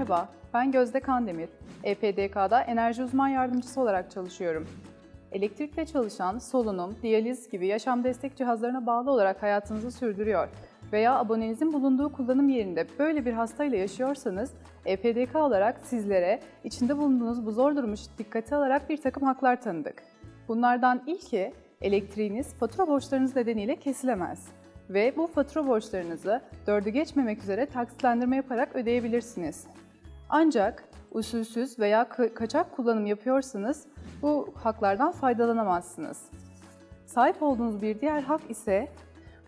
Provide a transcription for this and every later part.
Merhaba, ben Gözde Kandemir. EPDK'da enerji uzman yardımcısı olarak çalışıyorum. Elektrikle çalışan solunum, diyaliz gibi yaşam destek cihazlarına bağlı olarak hayatınızı sürdürüyor veya abonenizin bulunduğu kullanım yerinde böyle bir hastayla yaşıyorsanız EPDK olarak sizlere içinde bulunduğunuz bu zor durumu dikkate alarak bir takım haklar tanıdık. Bunlardan ilki elektriğiniz fatura borçlarınız nedeniyle kesilemez ve bu fatura borçlarınızı dördü geçmemek üzere taksitlendirme yaparak ödeyebilirsiniz. Ancak usulsüz veya ka- kaçak kullanım yapıyorsanız bu haklardan faydalanamazsınız. Sahip olduğunuz bir diğer hak ise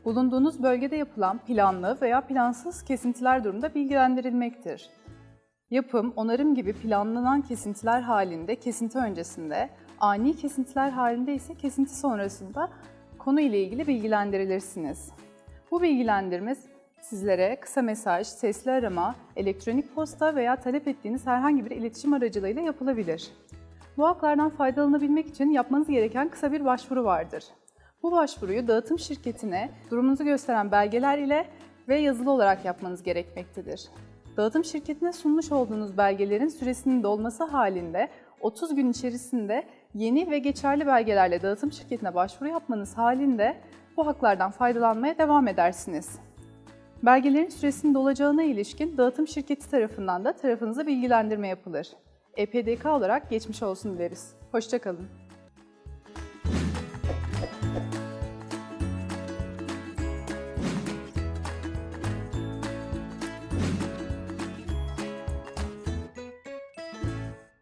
bulunduğunuz bölgede yapılan planlı veya plansız kesintiler durumunda bilgilendirilmektir. Yapım, onarım gibi planlanan kesintiler halinde kesinti öncesinde, ani kesintiler halinde ise kesinti sonrasında konu ile ilgili bilgilendirilirsiniz. Bu bilgilendirme sizlere kısa mesaj, sesli arama, elektronik posta veya talep ettiğiniz herhangi bir iletişim aracılığıyla yapılabilir. Bu haklardan faydalanabilmek için yapmanız gereken kısa bir başvuru vardır. Bu başvuruyu dağıtım şirketine durumunuzu gösteren belgeler ile ve yazılı olarak yapmanız gerekmektedir. Dağıtım şirketine sunmuş olduğunuz belgelerin süresinin dolması halinde 30 gün içerisinde yeni ve geçerli belgelerle dağıtım şirketine başvuru yapmanız halinde bu haklardan faydalanmaya devam edersiniz. Belgelerin süresinin dolacağına ilişkin dağıtım şirketi tarafından da tarafınıza bilgilendirme yapılır. EPDK olarak geçmiş olsun dileriz. Hoşçakalın.